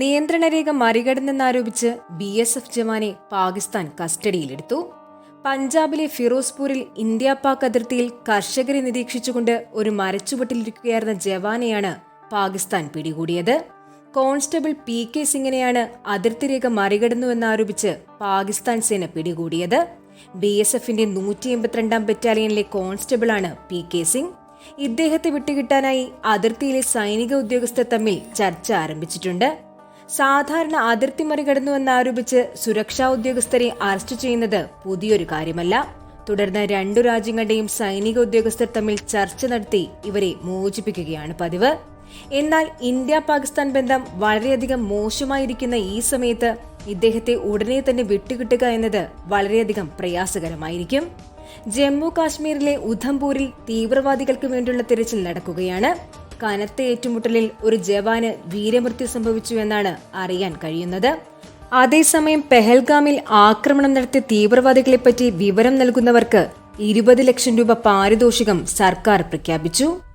നിയന്ത്രണരേഖ മറികടന്നെന്നാരോപിച്ച് B S F ജവാനെ പാകിസ്ഥാൻ കസ്റ്റഡിയിലെടുത്തു. പഞ്ചാബിലെ ഫിറോസ്പൂരിൽ ഇന്ത്യ പാക് അതിർത്തിയിൽ കർഷകരെ നിരീക്ഷിച്ചുകൊണ്ട് ഒരു മരച്ചുവട്ടിലിരിക്കുകയായിരുന്ന ജവാനെയാണ് പാകിസ്ഥാൻ പിടികൂടിയത്. കോൺസ്റ്റബിൾ പി കെ സിംഗിനെയാണ് അതിർത്തി രേഖ മറികടന്നുവെന്നാരോപിച്ച് പാകിസ്ഥാൻ സേന പിടികൂടിയത്. ബി എസ് എഫിന്റെ നൂറ്റി എൺപത്തിരണ്ടാം ബറ്റാലിയനിലെ കോൺസ്റ്റബിളാണ് പി കെ സിംഗ്. ഇദ്ദേഹത്തെ വിട്ടുകിട്ടാനായി അതിർത്തിയിലെ സൈനിക ഉദ്യോഗസ്ഥർ തമ്മിൽ ചർച്ച ആരംഭിച്ചിട്ടുണ്ട്. സാധാരണ അതിർത്തി മറികടന്നുവെന്നാരോപിച്ച് സുരക്ഷാ ഉദ്യോഗസ്ഥരെ അറസ്റ്റ് ചെയ്യുന്നത് പുതിയൊരു കാര്യമല്ല. തുടർന്ന് രണ്ടു രാജ്യങ്ങളുടെയും സൈനിക ഉദ്യോഗസ്ഥർ തമ്മിൽ ചർച്ച നടത്തി ഇവരെ മോചിപ്പിക്കുകയാണ് പതിവ്. എന്നാൽ ഇന്ത്യ പാകിസ്ഥാൻ ബന്ധം വളരെയധികം മോശമായിരിക്കുന്ന ഈ സമയത്ത് ഇദ്ദേഹത്തെ ഉടനെ തന്നെ വിട്ടുകിട്ടുക എന്നത് വളരെയധികം പ്രയാസകരമായിരിക്കും. ജമ്മു കാശ്മീരിലെ ഉധംപൂരിൽ തീവ്രവാദികൾക്ക് വേണ്ടിയുള്ള തിരച്ചിൽ നടക്കുകയാണ്. കനത്ത ഏറ്റുമുട്ടലിൽ ഒരു ജവാന് വീരമൃത്യു സംഭവിച്ചു എന്നാണ് അറിയാൻ കഴിയുന്നത്. അതേസമയം പെഹൽഗാമിൽ ആക്രമണം നടത്തിയ തീവ്രവാദികളെപ്പറ്റി വിവരം നൽകുന്നവർക്ക് ഇരുപത് ലക്ഷം രൂപ പാരിതോഷികം സർക്കാർ പ്രഖ്യാപിച്ചു.